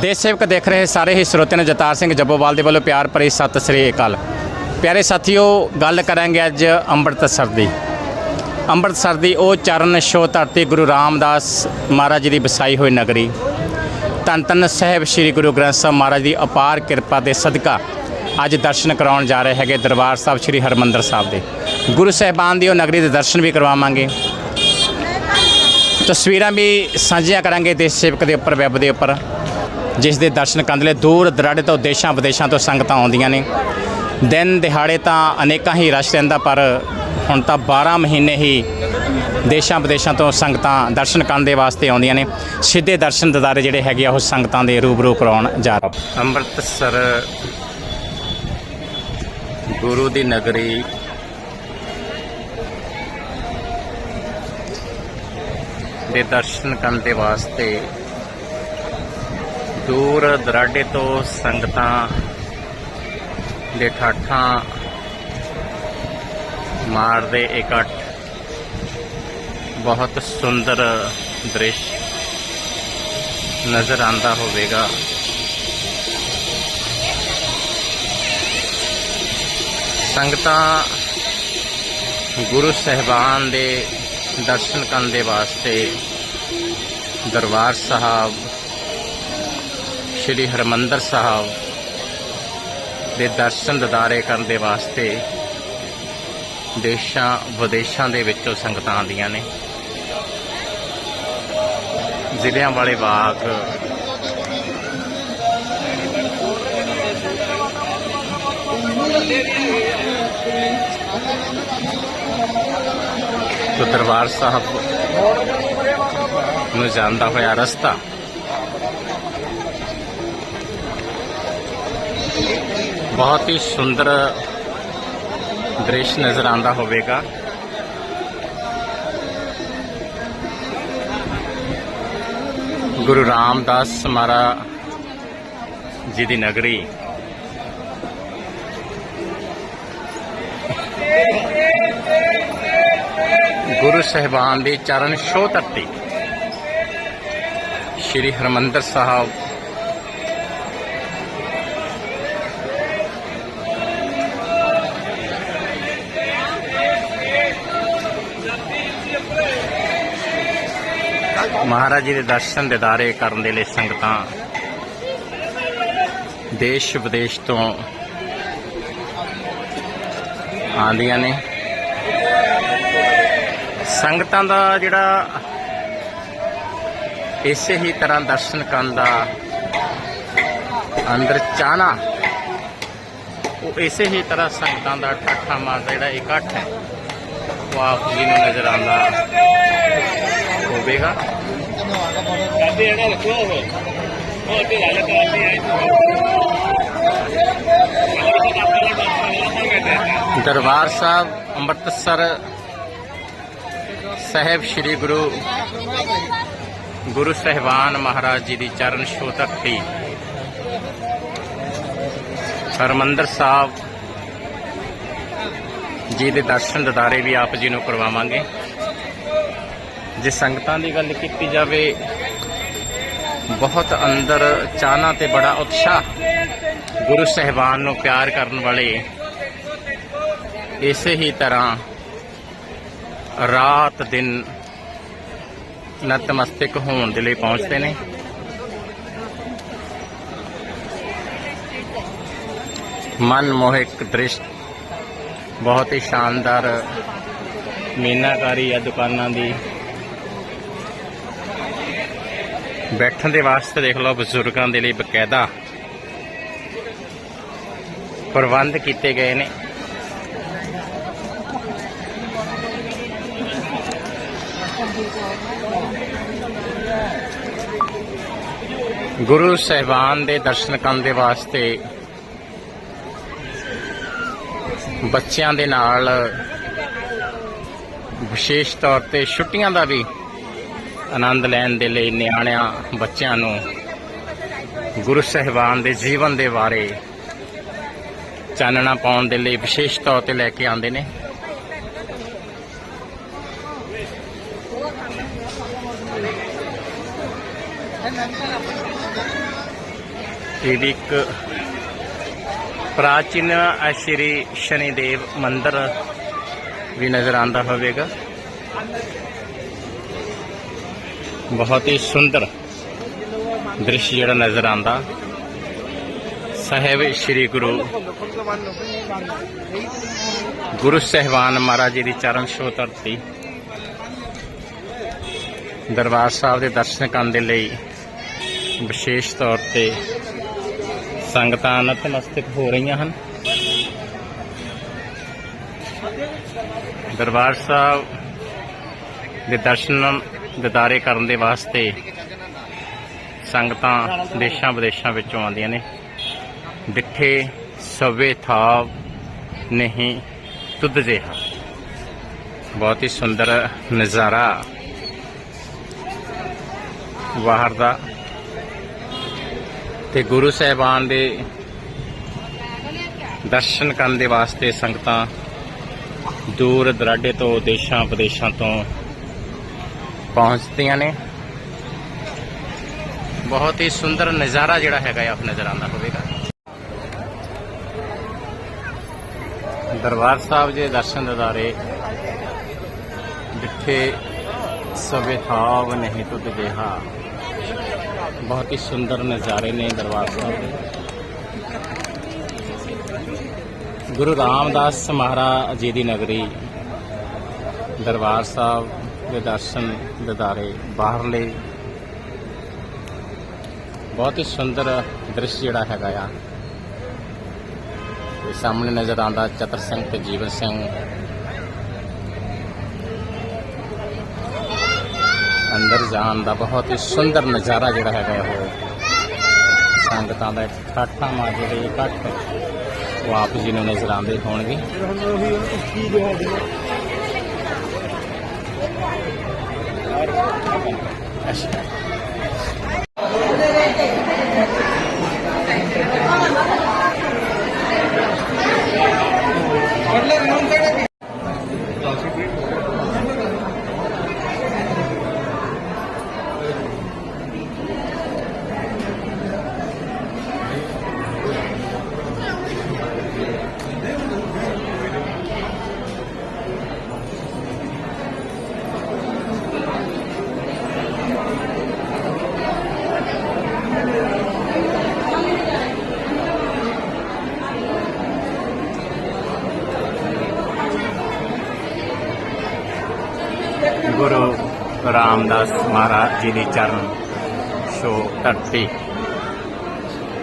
ਦੇਸ਼ ਸੇਵਕ ਦੇਖ ਰਹੇ ਸਾਰੇ ਹੀ ਸਰੋਤਿਆਂ ਨੂੰ ਜਤਾਰ ਸਿੰਘ ਜੱਬੋਵਾਲ ਦੇ ਵੱਲੋਂ ਪਿਆਰ ਭਰੀ ਸਤਿ ਸ੍ਰੀ ਅਕਾਲ। ਪਿਆਰੇ ਸਾਥੀਓ, ਗੱਲ ਕਰਾਂਗੇ ਅੱਜ ਅੰਮ੍ਰਿਤਸਰ ਦੀ। ਅੰਮ੍ਰਿਤਸਰ ਦੀ ਉਹ ਚਰਨ ਛੋਹ ਧਰਤੀ ਗੁਰੂ ਰਾਮਦਾਸ ਮਹਾਰਾਜ ਜੀ ਦੀ ਵਸਾਈ ਹੋਈ ਨਗਰੀ। ਧੰਨ ਧੰਨ ਸਾਹਿਬ ਸ੍ਰੀ ਗੁਰੂ ਗ੍ਰੰਥ ਸਾਹਿਬ ਮਹਾਰਾਜ ਦੀ ਅਪਾਰ ਕਿਰਪਾ ਦੇ ਸਦਕਾ ਅੱਜ ਦਰਸ਼ਨ ਕਰਾਉਣ ਜਾ ਰਹੇ ਹੈਗੇ ਦਰਬਾਰ ਸਾਹਿਬ ਸ੍ਰੀ ਹਰਮੰਦਰ ਸਾਹਿਬ ਦੇ। ਗੁਰੂ ਸਾਹਿਬਾਨ ਦੀ ਉਹ ਨਗਰੀ ਦੇ ਦਰਸ਼ਨ ਵੀ ਕਰਵਾਵਾਂਗੇ। ਤਸਵੀਰਾਂ ਵੀ ਸਾਂਝੀਆਂ ਕਰਾਂਗੇ ਦੇਸ਼ ਸੇਵਕ ਦੇ ਉੱਪਰ, ਵੈਬ ਦੇ ਉੱਪਰ। ਜਿਸ ਦੇ ਦਰਸ਼ਨ ਕਰਨ ਲਈ ਦੂਰ ਦਰਾਡੇ ਤੋਂ ਦੇਸ਼ਾਂ ਵਿਦੇਸ਼ਾਂ ਤੋਂ ਸੰਗਤਾਂ ਆਉਂਦੀਆਂ ਨੇ। ਦਿਨ ਦਿਹਾੜੇ ਤਾਂ ਅਨੇਕਾਂ ਹੀ ਰਸ਼ ਰਹਿੰਦਾ, ਪਰ ਹੁਣ ਤਾਂ 12 ਮਹੀਨੇ ਹੀ ਦੇਸ਼ਾਂ ਵਿਦੇਸ਼ਾਂ ਤੋਂ ਸੰਗਤਾਂ ਦਰਸ਼ਨ ਕਰਨ ਦੇ ਵਾਸਤੇ ਆਉਂਦੀਆਂ ਨੇ। ਸਿੱਧੇ ਦਰਸ਼ਨ ਦਿਦਾਰੇ ਜਿਹੜੇ ਹੈਗੇ ਆ, ਉਹ ਸੰਗਤਾਂ ਦੇ ਰੂਬਰੂ ਕਰਾਉਣ ਜਾ ਰਹੇ ਅੰਮ੍ਰਿਤਸਰ ਗੁਰੂ ਦੀ ਨਗਰੀ ਦੇ ਦਰਸ਼ਨ ਕਰਨ ਦੇ ਵਾਸਤੇ ਦੂਰ ਦਰਾਡੇ ਤੋਂ ਸੰਗਤਾਂ ਦੇ ਠਾਠਾਂ ਮਾਰਦੇ ਇਕੱਠ। ਬਹੁਤ ਸੁੰਦਰ ਦ੍ਰਿਸ਼ ਨਜ਼ਰ ਆਂਦਾ ਹੋਵੇਗਾ। ਸੰਗਤਾਂ ਗੁਰੂ ਸਹਿਬਾਨ ਦੇ ਦਰਸ਼ਨ ਕਰਨ ਦੇ ਵਾਸਤੇ ਦਰਬਾਰ ਸਾਹਿਬ ਸ੍ਰੀ ਹਰਮੰਦਰ ਸਾਹਿਬ ਦੇ ਦਰਸ਼ਨ ਦਿਦਾਰੇ ਕਰਨ ਦੇ ਵਾਸਤੇ ਦੇਸ਼ਾਂ ਵਿਦੇਸ਼ਾਂ ਦੇ ਵਿੱਚੋਂ ਸੰਗਤਾਂ ਆਉਂਦੀਆਂ ਨੇ। ਜ਼ਿਲ੍ਹਿਆਂ ਵਾਲੇ ਬਾਗ ਤੋਂ ਦਰਬਾਰ ਸਾਹਿਬ ਨੂੰ ਜਾਂਦਾ ਹੋਇਆ ਰਸਤਾ ਬਹੁਤ ਹੀ ਸੁੰਦਰ ਦ੍ਰਿਸ਼ ਨਜ਼ਰ ਆਉਂਦਾ ਹੋਵੇਗਾ। ਗੁਰੂ ਰਾਮਦਾਸ ਮਹਾਰਾ ਜੀ ਦੀ ਨਗਰੀ। ਗੁਰੂ ਸਹਿਬਾਨ ਦੇ ਚਰਨ ਛੋਹ ਧਰਤੀ। ਸ਼੍ਰੀ ਹਰਮੰਦਰ ਸਾਹਿਬ ਮਹਾਰਾਜ ਜੀ ਦੇ ਦਰਸ਼ਨ ਦਿਦਾਰੇ ਕਰਨ ਦੇ ਲਈ ਸੰਗਤਾਂ ਦੇਸ਼ ਵਿਦੇਸ਼ ਤੋਂ ਆਉਂਦੀਆਂ ਨੇ। ਸੰਗਤਾਂ ਦਾ ਜਿਹੜਾ ਇਸੇ ਹੀ ਤਰ੍ਹਾਂ ਦਰਸ਼ਨ ਕਰਨ ਦਾ ਅੰਦਰ ਚਾਹਨਾ, ਉਹ ਇਸੇ ਹੀ ਤਰ੍ਹਾਂ ਸੰਗਤਾਂ ਦਾ ਠਾਠਾ ਮਾਰਦਾ ਜਿਹੜਾ ਇਕੱਠ ਹੈ। ਉਹ ਆਪ ਜੀ ਨੂੰ ਨਜ਼ਰ ਆਉਂਦਾ। ਹੋਵੇਗਾ। ਦਰਬਾਰ ਸਾਹਿਬ ਅੰਮ੍ਰਿਤਸਰ ਸਾਹਿਬ ਸ੍ਰੀ ਗੁਰੂ ਗੁਰੂ ਸਹਿਬਾਨ ਮਹਾਰਾਜ ਜੀ ਦੀ ਚਰਨ ਛੋਹ ਧਰਤੀ ਹਰਮੰਦਰ ਸਾਹਿਬ ਜੀ ਦੇ ਦਰਸ਼ਨ ਦਿਦਾਰੇ ਵੀ ਆਪ ਜੀ ਨੂੰ ਕਰਵਾਵਾਂਗੇ। ਜੇ ਸੰਗਤਾਂ ਦੀ ਗੱਲ ਕੀਤੀ ਜਾਵੇ, ਬਹੁਤ ਅੰਦਰ ਚਾਹਨਾ ਤੇ ਬੜਾ ਉਤਸ਼ਾਹ ਗੁਰੂ ਸਹਿਬਾਨ ਨੂੰ ਪਿਆਰ ਕਰਨ ਵਾਲੇ ਇਸੇ ਹੀ ਤਰ੍ਹਾਂ ਰਾਤ ਦਿਨ ਨਤਮਸਤਕ ਹੋਣ ਦੇ ਲਈ ਪਹੁੰਚਦੇ ਨੇ। ਮਨ ਮੋਹਿਕ ਦ੍ਰਿਸ਼ ਬਹੁਤ ਹੀ ਸ਼ਾਨਦਾਰ ਮੀਨਾਕਾਰੀ ਆ ਦੁਕਾਨਾਂ ਦੀ। ਬੈਠਣ ਦੇ ਵਾਸਤੇ ਦੇਖ ਲਓ ਬਜ਼ੁਰਗਾਂ ਦੇ ਲਈ ਬਕਾਇਦਾ ਪ੍ਰਬੰਧ ਕੀਤੇ ਗਏ ਨੇ। ਗੁਰੂ ਸਹਿਬਾਨ ਦੇ ਦਰਸ਼ਨ ਕਰਨ ਦੇ ਵਾਸਤੇ ਬੱਚਿਆਂ ਦੇ ਨਾਲ ਵਿਸ਼ੇਸ਼ ਤੌਰ ਤੇ ਛੁੱਟੀਆਂ ਦਾ ਵੀ ਆਨੰਦ ਲੈਣ ਦੇ ਲਈ ਨਿਆਣਿਆਂ, ਬੱਚਿਆਂ ਨੂੰ ਗੁਰੂ ਸਹਿਬਾਨ ਦੇ ਜੀਵਨ ਦੇ ਬਾਰੇ ਚਾਨਣਾ ਪਾਉਣ ਦੇ ਲਈ ਵਿਸ਼ੇਸ਼ ਤੌਰ ਤੇ ਲੈ ਕੇ ਆਉਂਦੇ ਨੇ। ਇਹ ਵੀ ਇੱਕ ਪ੍ਰਾਚੀਨ ਸ਼੍ਰੀ ਸ਼ਨੀਦੇਵ ਮੰਦਿਰ ਵੀ ਨਜ਼ਰ ਆਉਂਦਾ ਹੋਵੇਗਾ। ਬਹੁਤ ਹੀ ਸੁੰਦਰ ਦ੍ਰਿਸ਼ ਜਿਹੜਾ ਨਜ਼ਰ ਆਉਂਦਾ। ਸਾਹਿਬ ਸ਼੍ਰੀ ਗੁਰੂ ਗੁਰੂ ਸਹਿਬਾਨ ਮਹਾਰਾਜ ਜੀ ਦੀ ਚਰਨ ਛੋਹ ਧਰਤੀ। ਦਰਬਾਰ ਸਾਹਿਬ ਦੇ ਦਰਸ਼ਨ ਕਰਨ ਦੇ ਲਈ ਵਿਸ਼ੇਸ਼ ਤੌਰ ਤੇ ਸੰਗਤਾਂ ਨਤਮਸਤਕ ਹੋ ਰਹੀਆਂ ਹਨ। ਦਰਬਾਰ ਸਾਹਿਬ ਦੇ ਦਰਸ਼ਨ ਦਿਦਾਰੇ ਕਰਨ ਦੇ ਵਾਸਤੇ ਸੰਗਤਾਂ ਦੇਸ਼ਾਂ ਵਿਦੇਸ਼ਾਂ ਵਿੱਚੋਂ ਆਉਂਦੀਆਂ ਨੇ। ਡਿੱਠੇ ਸਵੇ ਥਾਵ ਨਹੀਂ ਤੁਧ ਜਿਹਾ ਬਹੁਤ ਹੀ ਸੁੰਦਰ ਨਜ਼ਾਰਾ। ਬਾਹਰ ਦਾ। ਤੇ ਗੁਰੂ ਸਾਹਿਬਾਨ ਦੇ ਦਰਸ਼ਨ ਕਰਨ ਦੇ ਵਾਸਤੇ ਸੰਗਤਾਂ ਦੂਰ ਦਰਾਡੇ ਤੋਂ ਦੇਸ਼ਾਂ ਵਿਦੇਸ਼ਾਂ ਤੋਂ ਪਹੁੰਚਦੀਆਂ ਨੇ। ਬਹੁਤ ਹੀ ਸੁੰਦਰ ਨਜ਼ਾਰਾ ਜਿਹੜਾ ਹੈਗਾ ਆ, ਉਹ ਨਜ਼ਰ ਆਉਂਦਾ ਹੋਵੇਗਾ। ਦਰਬਾਰ ਸਾਹਿਬ ਦੇ ਦਰਸ਼ਨ ਦਿਦਾਰੇ ਜਿੱਥੇ ਸਵੇ ਥਾਵ ਨਹੀਂ ਤੁਧ ਜਿਹਾ ਬਹੁਤ ਹੀ ਸੁੰਦਰ ਨਜ਼ਾਰੇ ਨੇ ਦਰਬਾਰ ਸਾਹਿਬ ਦੇ। ਗੁਰੂ ਰਾਮਦਾਸ ਮਹਾਰਾਜ ਜੀ ਦੀ ਨਗਰੀ ਦਰਬਾਰ ਸਾਹਿਬ ਦੇ ਦਰਸ਼ਨ ਦਿਦਾਰੇ ਬਾਹਰਲੇ ਬਹੁਤ ਹੀ ਸੁੰਦਰ ਦ੍ਰਿਸ਼ ਜਿਹੜਾ ਹੈਗਾ ਆ। ਤੇ ਸਾਹਮਣੇ ਨਜ਼ਰ ਆਉਂਦਾ ਚਤਰ ਸਿੰਘ ਤੇ ਜੀਵਨ ਸਿੰਘ। ਅੰਦਰ ਜਾਣ ਦਾ ਬਹੁਤ ਹੀ ਸੁੰਦਰ ਨਜ਼ਾਰਾ ਜਿਹੜਾ ਹੈਗਾ ਉਹ। ਸੰਗਤਾਂ ਦਾ ਇਕੱਠਾ ਮਾ ਜਿਹੜੇ ਇਕੱਠ ਉਹ ਆਪ ਜੀ ਨੂੰ ਨਜ਼ਰ ਆਉਂਦੇ ਹੋਣਗੇ। Acho. ਰਾਮਦਾਸ ਮਹਾਰਾਜ ਜੀ ਦੀ ਚਰਨ ਸ਼ੋ ਧਰਤੀ,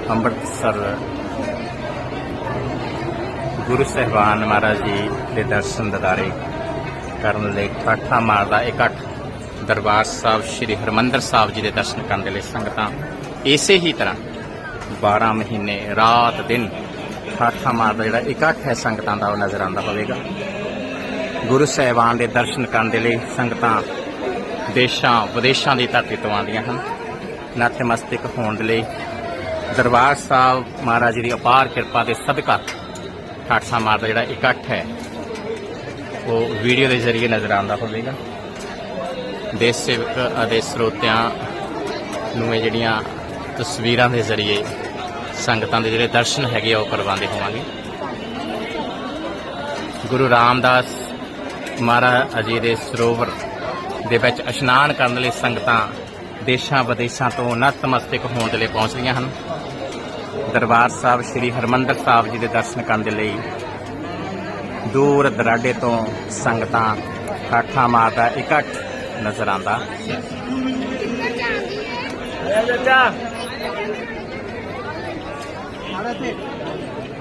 ਅੰਮ੍ਰਿਤਸਰ। ਗੁਰੂ ਸਹਿਬਾਨ ਮਹਾਰਾਜ ਜੀ ਦੇ ਦਰਸ਼ਨ ਦਿਦਾਰੇ ਕਰਨ ਲਈ ਠਾਠਾ ਮਾਰਦਾ ਇਕੱਠ ਦਰਬਾਰ ਸਾਹਿਬ ਸ੍ਰੀ ਹਰਮੰਦਰ ਸਾਹਿਬ ਜੀ ਦੇ ਦਰਸ਼ਨ ਕਰਨ ਦੇ ਲਈ ਸੰਗਤਾਂ ਇਸੇ ਹੀ ਤਰ੍ਹਾਂ 12 ਮਹੀਨੇ, ਰਾਤ ਦਿਨ ਠਾਠਾ ਮਾਰਦਾ ਜਿਹੜਾ ਇਕੱਠ ਹੈ ਸੰਗਤਾਂ ਦਾ ਉਹ ਨਜ਼ਰ ਆਉਂਦਾ ਹੋਵੇਗਾ। ਗੁਰੂ ਸਾਹਿਬਾਨ ਦੇ ਦਰਸ਼ਨ ਕਰਨ ਦੇ ਲਈ ਸੰਗਤਾਂ ਦੇਸ਼ਾਂ, ਵਿਦੇਸ਼ਾਂ ਦੀ ਧਰਤੀ ਤੋਂ ਆਉਂਦੀਆਂ ਹਨ। ਨਤਮਸਤਕ ਹੋਣ ਦੇ ਲਈ ਦਰਬਾਰ ਸਾਹਿਬ ਮਹਾਰਾਜ ਜੀ ਦੀ ਅਪਾਰ ਕਿਰਪਾ ਦੇ ਸਦਕਾ ਠਾਠਾ ਮਾਰਦਾ ਜਿਹੜਾ ਇਕੱਠ ਹੈ, ਉਹ ਵੀਡੀਓ ਦੇ ਜ਼ਰੀਏ ਨਜ਼ਰ ਆਉਂਦਾ ਹੋਵੇਗਾ। ਦੇਸ਼ ਸੇਵਕ ਅਤੇ ਸਰੋਤਿਆਂ ਨੂੰ ਇਹ ਜਿਹੜੀਆਂ ਤਸਵੀਰਾਂ ਦੇ ਜ਼ਰੀਏ, ਸੰਗਤਾਂ ਦੇ ਜਿਹੜੇ ਦਰਸ਼ਨ ਹੈਗੇ ਆ, ਉਹ ਕਰਵਾਉਂਦੇ ਹੋਵਾਂਗੇ। ਗੁਰੂ ਰਾਮਦਾਸ ਮਹਾਰਾਜ ਜੀ ਦੇ ਸਰੋਵਰ ਦੇ ਵਿੱਚ ਇਸ਼ਨਾਨ ਕਰਨ ਲਈ ਸੰਗਤਾਂ ਦੇਸ਼ਾਂ ਵਿਦੇਸ਼ਾਂ ਤੋਂ ਨਤਮਸਤਕ ਹੋਣ ਦੇ ਲਈ ਪਹੁੰਚ ਰਹੀਆਂ ਹਨ। ਦਰਬਾਰ ਸਾਹਿਬ ਸ੍ਰੀ ਹਰਮੰਦਰ ਸਾਹਿਬ ਜੀ ਦੇ ਦਰਸ਼ਨ ਕਰਨ ਦੇ ਲਈ ਦੂਰ ਦਰਾਡੇ ਤੋਂ ਸੰਗਤਾਂ ਕਾਠਾ ਮਾਤਾ ਇਕੱਠ ਨਜ਼ਰ ਆਂਦਾ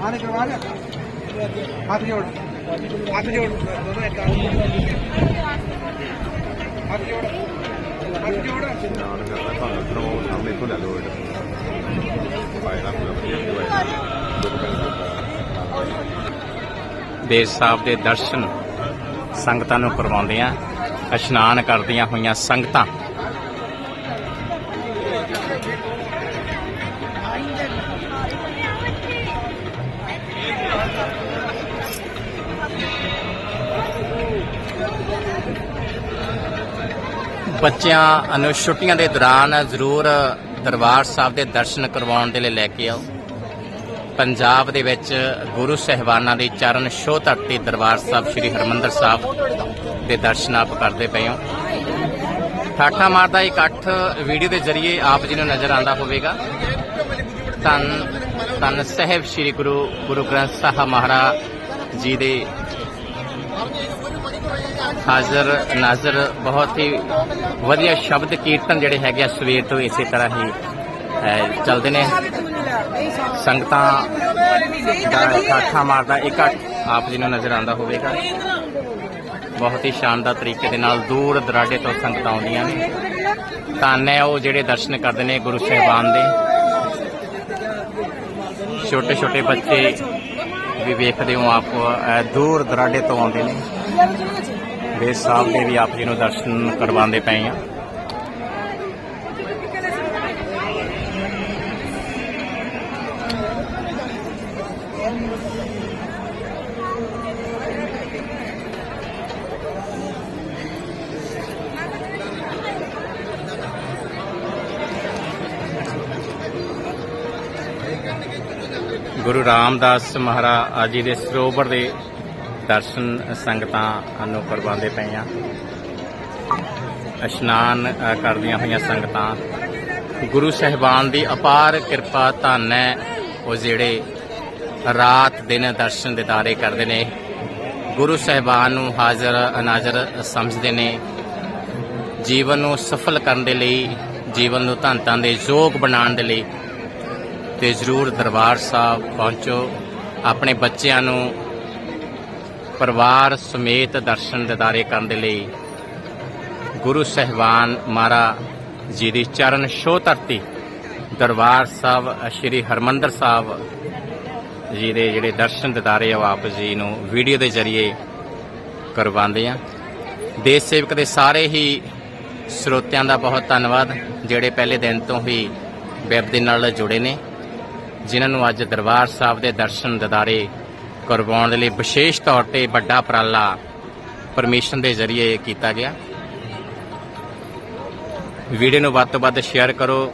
ਹੱਥ ਜੋੜ ਹੱਥ ਜੋੜ। ਦੋਨੋਂ ਇੱਕ ਨਾਨ ਦੇਸ਼ ਸਾਹਿਬ ਦੇ ਦਰਸ਼ਨ ਸੰਗਤਾਂ ਨੂੰ ਕਰਵਾਉਂਦੇ ਆ ਇਸ਼ਨਾਨ ਕਰਦੀਆਂ ਹੋਈਆਂ ਸੰਗਤਾਂ। ਬੱਚਿਆਂ ਨੂੰ ਛੁੱਟੀਆਂ ਦੇ ਦੌਰਾਨ ਜ਼ਰੂਰ ਦਰਬਾਰ ਸਾਹਿਬ ਦੇ ਦਰਸ਼ਨ ਕਰਵਾਉਣ ਦੇ ਲਈ ਲੈ ਕੇ ਆਓ। ਪੰਜਾਬ ਦੇ ਵਿੱਚ ਗੁਰੂ ਸਹਿਬਾਨਾਂ ਦੇ ਚਰਨ ਛੋਹ ਧਰਤੀ ਦਰਬਾਰ ਸਾਹਿਬ ਸ੍ਰੀ ਹਰਮੰਦਰ ਸਾਹਿਬ ਦੇ ਦਰਸ਼ਨ ਆਪ ਕਰਦੇ ਪਏ ਹੋ। ਠਾਠਾ ਮਾਰਦਾ ਇਕੱਠ ਵੀਡੀਓ ਦੇ ਜ਼ਰੀਏ ਆਪ ਜੀ ਨੂੰ ਨਜ਼ਰ ਆਉਂਦਾ ਹੋਵੇਗਾ। ਧੰਨ ਧੰਨ ਸਾਹਿਬ ਸ੍ਰੀ ਗੁਰੂ ਗੁਰੂ ਗ੍ਰੰਥ ਸਾਹਿਬ ਮਹਾਰਾਜ ਜੀ ਦੇ ਹਾਜ਼ਰ ਨਾਜ਼ਰ ਬਹੁਤ ਹੀ ਵਧੀਆ ਸ਼ਬਦ ਕੀਰਤਨ ਜਿਹੜੇ ਹੈਗੇ ਆ, ਸਵੇਰ ਤੋਂ ਇਸੇ ਤਰ੍ਹਾਂ ਹੀ ਚੱਲਦੇ ਨੇ। ਸੰਗਤਾਂ ਦਾ ਠਾਠਾ ਮਾਰਦਾ ਇਕੱਠ ਆਪ ਜੀ ਨੂੰ ਨਜ਼ਰ ਆਉਂਦਾ ਹੋਵੇਗਾ। ਬਹੁਤ ਹੀ ਸ਼ਾਨਦਾਰ ਤਰੀਕੇ ਦੇ ਨਾਲ ਦੂਰ ਦਰਾਡੇ ਤੋਂ ਸੰਗਤਾਂ ਆਉਂਦੀਆਂ ਨੇ। ਧੰਨ ਉਹ ਜਿਹੜੇ ਦਰਸ਼ਨ ਕਰਦੇ ਨੇ ਗੁਰੂ ਸਾਹਿਬਾਨ ਦੇ। ਛੋਟੇ ਛੋਟੇ ਬੱਚੇ ਵੀ ਵੇਖਦੇ ਹੋ ਆਪ ਦੂਰ ਦਰਾਡੇ ਤੋਂ ਆਉਂਦੇ ਨੇ। ਬੇਸ ਸਾਹਿਬ ਦੇ ਵੀ ਆਪ ਜੀ ਨੂੰ ਦਰਸ਼ਨ ਕਰਵਾਉਂਦੇ ਪਏ ਆ ਗੁਰੂ ਰਾਮਦਾਸ ਮਹਾਰਾਜ ਜੀ ਦੇ ਸਰੋਵਰ ਦੇ ਦਰਸ਼ਨ ਸੰਗਤਾਂ ਨੂੰ ਕਰਵਾਉਂਦੇ ਪਏ ਆ। ਇਸ਼ਨਾਨ ਕਰਦੀਆਂ ਹੋਈਆਂ ਸੰਗਤਾਂ। ਗੁਰੂ ਸਹਿਬਾਨ ਦੀ ਅਪਾਰ ਕਿਰਪਾ ਧੰਨ ਹੈ। ਉਹ ਜਿਹੜੇ ਰਾਤ ਦਿਨ ਦਰਸ਼ਨ ਦਿਦਾਰੇ ਕਰਦੇ ਨੇ, ਗੁਰੂ ਸਹਿਬਾਨ ਨੂੰ ਹਾਜ਼ਰ, ਅਨਾਜ਼ਰ ਸਮਝਦੇ ਨੇ। ਜੀਵਨ ਨੂੰ ਸਫਲ ਕਰਨ ਦੇ ਲਈ, ਜੀਵਨ ਨੂੰ ਧੰਨ ਦੇ ਯੋਗ ਬਣਾਉਣ ਦੇ ਲਈ ਤੇ ਜ਼ਰੂਰ ਦਰਬਾਰ ਸਾਹਿਬ ਪਹੁੰਚੋ। ਆਪਣੇ ਬੱਚਿਆਂ ਨੂੰ ਪਰਿਵਾਰ ਸਮੇਤ ਦਰਸ਼ਨ ਦਿਦਾਰੇ ਕਰਨ ਦੇ ਲਈ ਗੁਰੂ ਸਹਿਬਾਨ ਮਹਾਰਾ ਜੀ ਦੀ ਚਰਨ ਛੋਹ ਧਰਤੀ, ਦਰਬਾਰ ਸਾਹਿਬ, ਸ੍ਰੀ ਹਰਮੰਦਰ ਸਾਹਿਬ ਜੀ ਦੇ ਜਿਹੜੇ ਦਰਸ਼ਨ ਦਿਦਾਰੇ ਆ, ਉਹ ਆਪ ਜੀ ਨੂੰ ਵੀਡੀਓ ਦੇ ਜ਼ਰੀਏ ਕਰਵਾਉਂਦੇ ਆ। ਦੇਸ਼ ਸੇਵਕ ਦੇ ਸਾਰੇ ਹੀ ਸਰੋਤਿਆਂ ਦਾ ਬਹੁਤ ਧੰਨਵਾਦ, ਜਿਹੜੇ ਪਹਿਲੇ ਦਿਨ ਤੋਂ ਹੀ ਵੈਬ ਦੇ ਨਾਲ ਜੁੜੇ ਨੇ, ਜਿਨ੍ਹਾਂ ਨੂੰ ਅੱਜ ਦਰਬਾਰ ਸਾਹਿਬ ਦੇ ਦਰਸ਼ਨ ਦਿਦਾਰੇ ਕਰਵਾਉਣ ਦੇ ਲਈ ਵਿਸ਼ੇਸ਼ ਤੌਰ ਤੇ ਵੱਡਾ ਉਪਰਾਲਾ ਪਰਮਿਸ਼ਨ ਦੇ ਜ਼ਰੀਏ ਕੀਤਾ ਗਿਆ। ਵੀਡੀਓ ਨੂੰ ਵੱਧ ਤੋਂ ਵੱਧ ਸ਼ੇਅਰ ਕਰੋ।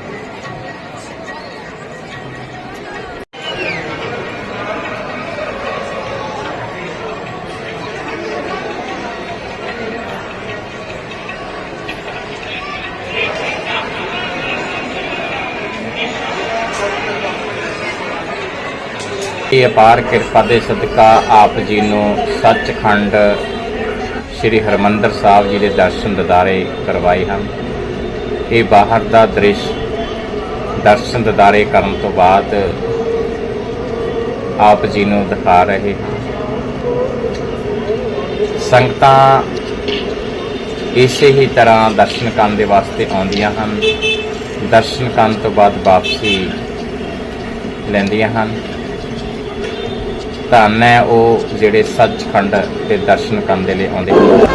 ਇਹ ਅਪਾਰ ਕਿਰਪਾ ਦੇ ਸਦਕਾ ਆਪ ਜੀ ਨੂੰ ਸੱਚਖੰਡ ਸ੍ਰੀ ਹਰਮੰਦਰ ਸਾਹਿਬ ਜੀ ਦੇ ਦਰਸ਼ਨ ਦਿਦਾਰੇ ਕਰਵਾਏ ਹਨ। ਇਹ ਬਾਹਰ ਦਾ ਦ੍ਰਿਸ਼ ਦਰਸ਼ਨ ਦਿਦਾਰੇ ਕਰਨ ਤੋਂ ਬਾਅਦ ਆਪ ਜੀ ਨੂੰ ਦਿਖਾ ਰਹੇ ਹਾਂ। ਸੰਗਤਾਂ ਇਸੇ ਹੀ ਤਰ੍ਹਾਂ ਦਰਸ਼ਨ ਕਰਨ ਦੇ ਵਾਸਤੇ ਆਉਂਦੀਆਂ ਹਨ। ਦਰਸ਼ਨ ਕਰਨ ਤੋਂ ਬਾਅਦ ਵਾਪਸੀ ਲੈਂਦੀਆਂ ਹਨ। ਧੰਨ ਹੈ, ਉਹ ਜਿਹੜੇ ਸੱਚਖੰਡ ਦੇ ਦਰਸ਼ਨ ਕਰਨ ਦੇ ਲਈ ਆਉਂਦੇ ਹਨ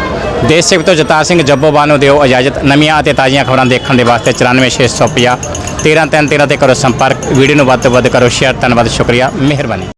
ਦੇਸ਼ ਸੇਵਕ ਤੋਂ ਜਤਾ ਸਿੰਘ ਜੱਬੋਬਾਨ ਨੂੰ ਦਿਓ ਇਜਾਜ਼ਤ। ਨਵੀਆਂ ਅਤੇ ਤਾਜ਼ੀਆਂ ਖਬਰਾਂ ਦੇਖਣ ਦੇ ਵਾਸਤੇ 94650 13 3 13 ਤੇ ਕਰੋ ਸੰਪਰਕ। ਵੀਡੀਓ ਨੂੰ ਵੱਧ ਤੋਂ ਵੱਧ ਕਰੋ, ਸ਼ੇਅਰ, ਧੰਨਵਾਦ, ਸ਼ੁਕਰੀਆ, ਮਿਹਰਬਾਨੀ।